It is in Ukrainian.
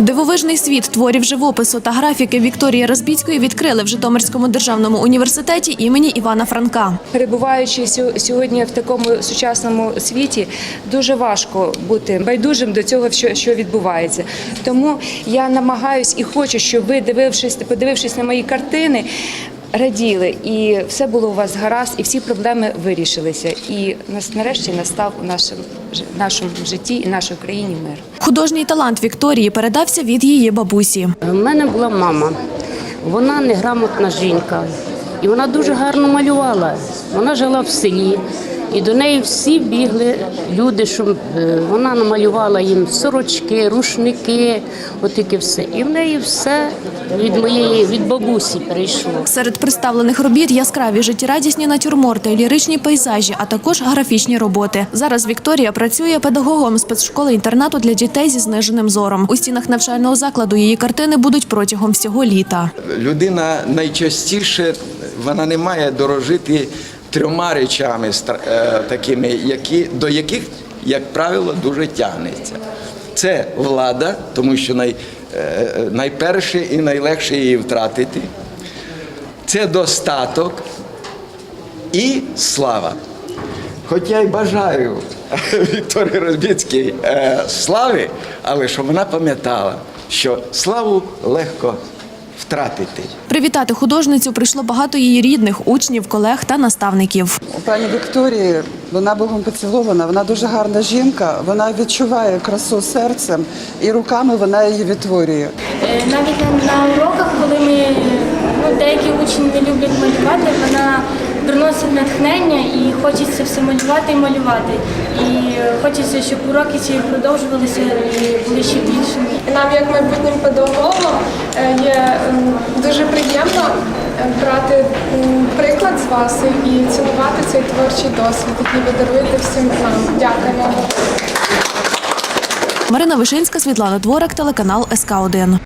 Дивовижний світ творів живопису та графіки Вікторії Розбіцької відкрили в Житомирському державному університеті імені Івана Франка. Перебуваючи сьогодні в такому сучасному світі, дуже важко бути байдужим до цього, що, відбувається. Тому я намагаюсь і хочу, щоб ви, дивившись, подивившись на мої картини, раділи, і все було у вас гаразд, і всі проблеми вирішилися. І нас нарешті настав у нашому, нашому житті і нашій країні мир. Художній талант Вікторії передався від її бабусі. У мене була мама. Вона неграмотна жінка. І вона дуже гарно малювала. Вона жила в селі. І до неї всі бігли люди, що е, вона намалювала їм сорочки, рушники, от все. І в неї все від моєї від бабусі перейшло. Серед представлених робіт яскраві життєрадісні натюрморти, ліричні пейзажі, а також графічні роботи. Зараз Вікторія працює педагогом спецшколи інтернату для дітей зі зниженим зором. У стінах навчального закладу її картини будуть протягом всього літа. людина найчастіше вона не має дорожити трьома речами е, такими, які, до яких, як правило, дуже тягнеться. Це влада, тому що най, е, найперше і найлегше її втратити. Це достаток і слава. Хоч я й бажаю Вікторії Розбіцькій е, слави, але щоб вона пам'ятала, що славу легко втратити. Привітати художницю прийшло багато її рідних, учнів, колег та наставників. У пані Вікторії вона Богом поцілована, вона дуже гарна жінка, вона відчуває красу серцем і руками вона її відтворює. Е, Навіть на, уроках, коли ми ну, деякі учні не люблять малювати, вона приносить натхнення і хочеться все малювати і малювати. І хочеться, щоб уроки ці продовжувалися і були ще більшими. Нам, як майбутнім педагогам, е, є дуже приємно е, брати приклад з вас і цінувати цей творчий досвід, який ви даруєте всім нам. Дякуємо. Марина Вишинська, Світлана Дворак, телеканал СК 1